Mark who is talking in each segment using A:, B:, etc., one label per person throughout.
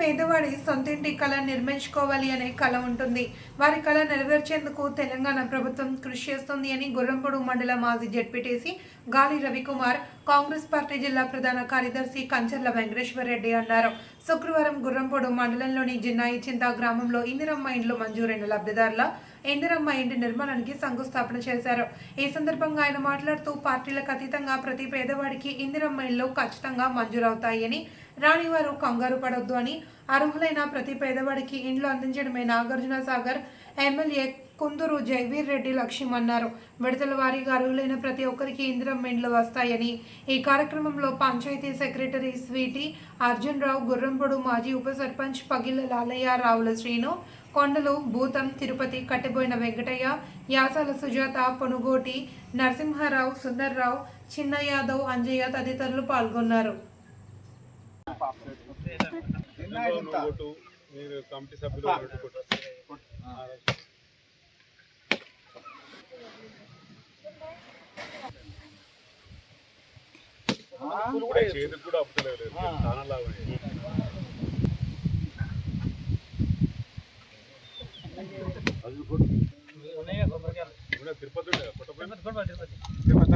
A: పేదవాడి సొంతింటి కళ నిర్మించుకోవాలి అనే కళ ఉంటుంది. వారి కళ నెరవేర్చేందుకు తెలంగాణ ప్రభుత్వం కృషి చేస్తుంది అని గుర్రంపొడు మండల మాజీ జడ్పీటీసీ గాలి రవికుమార్ కాంగ్రెస్ పార్టీ జిల్లా ప్రధాన కార్యదర్శి కంచర్ల వెంకటేశ్వర రెడ్డి అన్నారు. శుక్రవారం గుర్రంపొడు మండలంలోని జిన్నాయి చింత గ్రామంలో ఇందిరమ్మ ఇండ్లు మంజూరైన లబ్ధిదారుల ఇందిరమ్మ ఇంటి నిర్మాణానికి శంకుస్థాపన చేశారు? ఈ సందర్భంగా ఆయన మాట్లాడుతూ పార్టీలకు అతీతంగా ప్రతి పేదవాడికి ఇందిరమ్మ ఇళ్ళు ఖచ్చితంగా మంజూరవుతాయని రాని వారు కంగారు పడొద్దు అని అర్హులైన ప్రతి పేదవాడికి ఇండ్లు అందించడమే నాగార్జున సాగర్ ఎమ్మెల్యే కుందూరు జైవీర్ రెడ్డి లక్ష్యం అన్నారు. విడతల వారీగా అర్హులైన ప్రతి ఒక్కరికి ఇందిరం ఇండ్లు వస్తాయని. ఈ కార్యక్రమంలో పంచాయతీ సెక్రటరీ స్వీటీ అర్జున్ రావు గుర్రంపొడు మాజీ ఉప సర్పంచ్ పగిల లాలయ్య రావుల శ్రీను కొండలు భూతం తిరుపతి కట్టెబోయిన వెంకటయ్య యాసాల సుజాత పొనుగోటి నరసింహారావు సుందర్రావు చిన్న యాదవ్ అంజయ్య తదితరులు పాల్గొన్నారు.
B: మీరు కమిటీ సభ్యులు చేతికి కూడా చాలా లాభం తిరుపతి తిరుపతి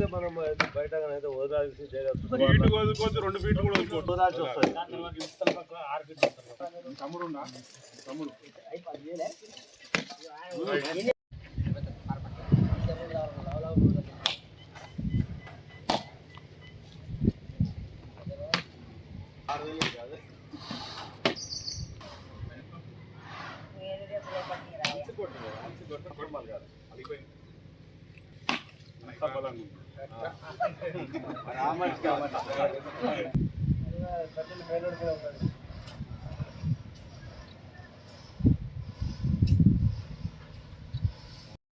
C: అయితే మనం బయట అయితే వదలాల్సి
B: వదులుకోవచ్చు రెండు ఫీట్లు కూడా వదులుకోవచ్చు
C: వదలాల్సి వస్తుంది
B: తమ్ముడు? తమ్ముడు అలిపోయింది. అంతా బలంగా ఉంది.
C: రామర్స్ కాబట్టి